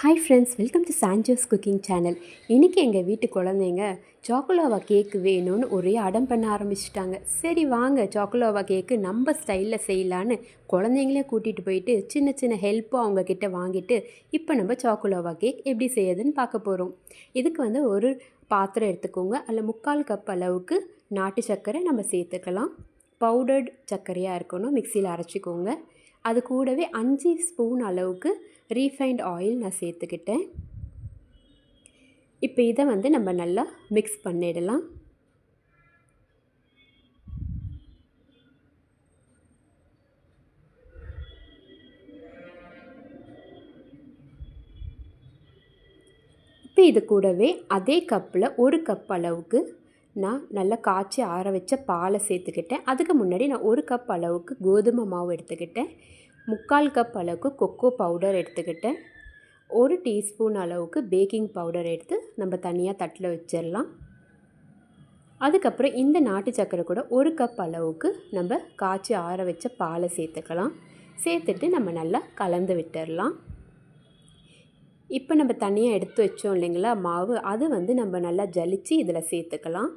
Hi friends welcome to Sanjo's cooking channel இன்றைக்கி எங்கள் வீட்டு குழந்தைங்க சாக்கோலோவா கேக்கு வேணும்னு ஒரே அடம் பண்ண ஆரம்பிச்சிட்டாங்க. சரி வாங்க சாக்லோவா கேக்கு நம்ம ஸ்டைலில் செய்யலான்னு குழந்தைங்களே கூட்டிகிட்டு போயிட்டு சின்ன சின்ன ஹெல்ப்பும் அவங்கக்கிட்ட வாங்கிட்டு இப்போ நம்ம சாக்லோவா கேக் எப்படி செய்யுதுன்னு பார்க்க போகிறோம் இதுக்கு வந்து ஒரு பாத்திரம் எடுத்துக்கோங்க. அதில் முக்கால் கப் அளவுக்கு நாட்டு சர்க்கரை நம்ம சேர்த்துக்கலாம். பவுடர்ட் சர்க்கரையாக இருக்கணும் மிக்சியில் அரைச்சிக்கோங்க. அது கூடவே அஞ்சு ஸ்பூன் அளவுக்கு ரீஃபைண்ட் ஆயில் நான் சேர்த்துக்கிட்டேன். இப்போ இதை வந்து நம்ம நல்லா மிக்ஸ் பண்ணிடலாம். இப்போ இது கூடவே அதே கப்பில் ஒரு கப் அளவுக்கு நான் நல்லா காய்ச்சி ஆற வச்ச பாலை சேர்த்துக்கிட்டேன். அதுக்கு முன்னாடி நான் ஒரு கப் அளவுக்கு கோதுமை மாவு எடுத்துக்கிட்டேன். முக்கால் கப் அளவுக்கு கொக்கோ பவுடர் எடுத்துக்கிட்டேன். ஒரு டீஸ்பூன் அளவுக்கு பேக்கிங் பவுடர் எடுத்து நம்ம தனியாக தட்டில் வச்சிடலாம் அதுக்கப்புறம் இந்த நாட்டு சக்கரை கூட ஒரு கப் அளவுக்கு நம்ம காய்ச்சி ஆற வச்ச பாலை சேர்த்துக்கலாம். சேர்த்துட்டு நம்ம நல்லா கலந்து விட்டுடலாம் இப்போ நம்ம தனியாக எடுத்து வச்சோம் இல்லைங்களா மாவு. அது வந்து நம்ம நல்லா ஜலித்து இதில் சேர்த்துக்கலாம்.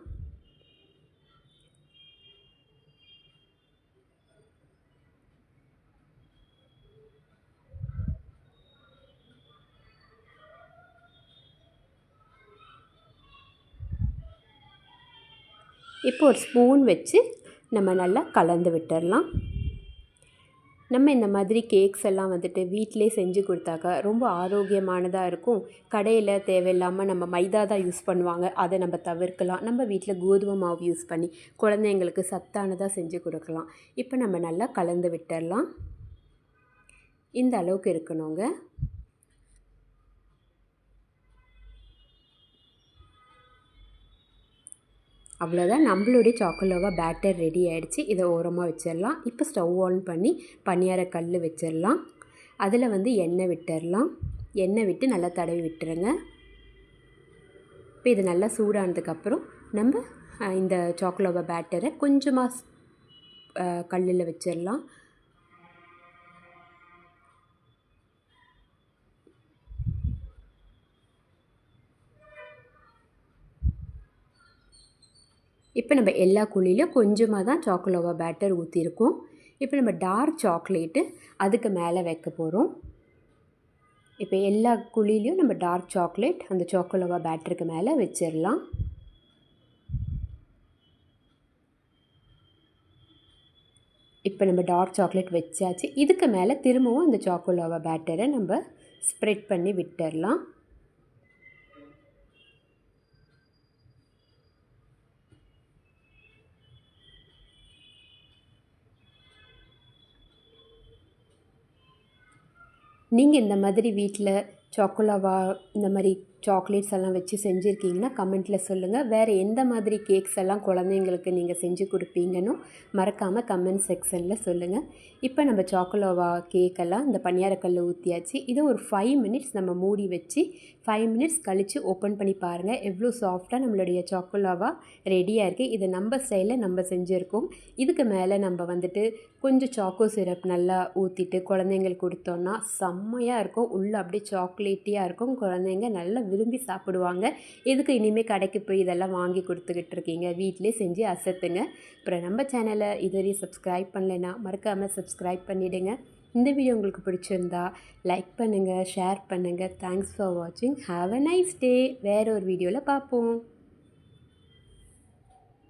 இப்போ ஒரு ஸ்பூன் வச்சு நம்ம நல்லா கலந்து விட்டுடலாம். நம்ம இந்த மாதிரி கேக்ஸ் எல்லாம் வந்துட்டு வீட்டிலே செஞ்சு கொடுத்தாக்கா ரொம்ப ஆரோக்கியமானதாக இருக்கும். கடையில் தேவையில்லாமல் நம்ம மைதா தான் யூஸ் பண்ணுவாங்க. அதை நம்ம தவிர்க்கலாம். நம்ம வீட்டில் கோதுமை மாவு யூஸ் பண்ணி குழந்தைங்களுக்கு சத்தானதாக செஞ்சு கொடுக்கலாம். இப்போ நம்ம நல்லா கலந்து விட்டுடலாம். இந்த அளவுக்கு இருக்கணுங்க. அவ்வளோதான் நம்மளுடைய சாக்கோலோவா பேட்டர் ரெடி ஆகிடுச்சு இதை ஓரமாக வச்சிடலாம். இப்போ ஸ்டவ் ஆன் பண்ணி பணியார கல் வச்சிடலாம். அதில் வந்து எண்ணெய் விட்டுடலாம். எண்ணெய் விட்டு நல்லா தடவி விட்டுருங்க. இப்போ இது நல்லா சூடானதுக்கப்புறம் நம்ம இந்த சாக்கோலோவா பேட்டரை கொஞ்சமாக கல்லில் வச்சிடலாம். இப்போ நம்ம எல்லா குழியிலும் கொஞ்சமாக தான் சாக்கோலோவா பேட்டர் ஊற்றிருக்கோம் இப்போ நம்ம டார்க் சாக்லேட்டு அதுக்கு மேலே வைக்க போகிறோம். இப்போ எல்லா குழியிலையும் நம்ம டார்க் சாக்லேட் அந்த சாக்கோலோவா பேட்டருக்கு மேலே வச்சிடலாம். இப்போ நம்ம டார்க் சாக்லேட் வச்சாச்சு. இதுக்கு மேலே திரும்பவும் அந்த சாக்கோலோவா பேட்டரை நம்ம ஸ்ப்ரெட் பண்ணி விட்டுடலாம். நீங்கள் இந்த மாதிரி வீட்டில் சாக்கோலாவா இந்த மாதிரி சாக்லேட்ஸ் எல்லாம் வச்சு செஞ்சுருக்கீங்கன்னா கமெண்ட்டில் சொல்லுங்கள் வேறு எந்த மாதிரி கேக்ஸ் எல்லாம் குழந்தைங்களுக்கு நீங்கள் செஞ்சு கொடுப்பீங்கன்னு மறக்காமல் கமெண்ட் செக்ஷனில் சொல்லுங்கள் இப்போ நம்ம சாக்கோலோவா கேக்கெல்லாம் இந்த பனியாரக்கல்ல ஊற்றியாச்சு இதை ஒரு ஃபைவ் மினிட்ஸ் நம்ம மூடி வச்சு ஃபைவ் மினிட்ஸ் கழித்து ஓப்பன் பண்ணி பாருங்கள் எவ்வளோ சாஃப்டாக நம்மளுடைய சாக்கோலாவா ரெடியாக இருக்குது இதை நம்ம ஸ்டைலில் நம்ம செஞ்சுருக்கோம். இதுக்கு மேலே நம்ம வந்துட்டு கொஞ்சம் சாக்கோ சிரப் நல்லா ஊற்றிட்டு குழந்தைங்களுக்கு கொடுத்தோன்னா செம்மையாக இருக்கும். உள்ளே அப்படியே சாக்லேட்டியாக இருக்கும். குழந்தைங்க நல்லா விரும்பி சாப்பிடுவாங்க. எதுக்கு இனிமேல் கடைக்கு போய் இதெல்லாம் வாங்கி கொடுத்துக்கிட்டு இருக்கீங்க? வீட்டிலே செஞ்சு அசத்துங்க. அப்புறம் நம்ம சேனலை இதுவரையும் சப்ஸ்கிரைப் பண்ணலைன்னா மறக்காமல் சப்ஸ்கிரைப் பண்ணிவிடுங்க இந்த வீடியோ உங்களுக்கு பிடிச்சிருந்தா லைக் பண்ணுங்கள் ஷேர் பண்ணுங்கள் தேங்க்ஸ் ஃபார் வாட்சிங் ஹாவ் அ நைஸ் டே வேறு ஒரு வீடியோவில் பார்ப்போம்.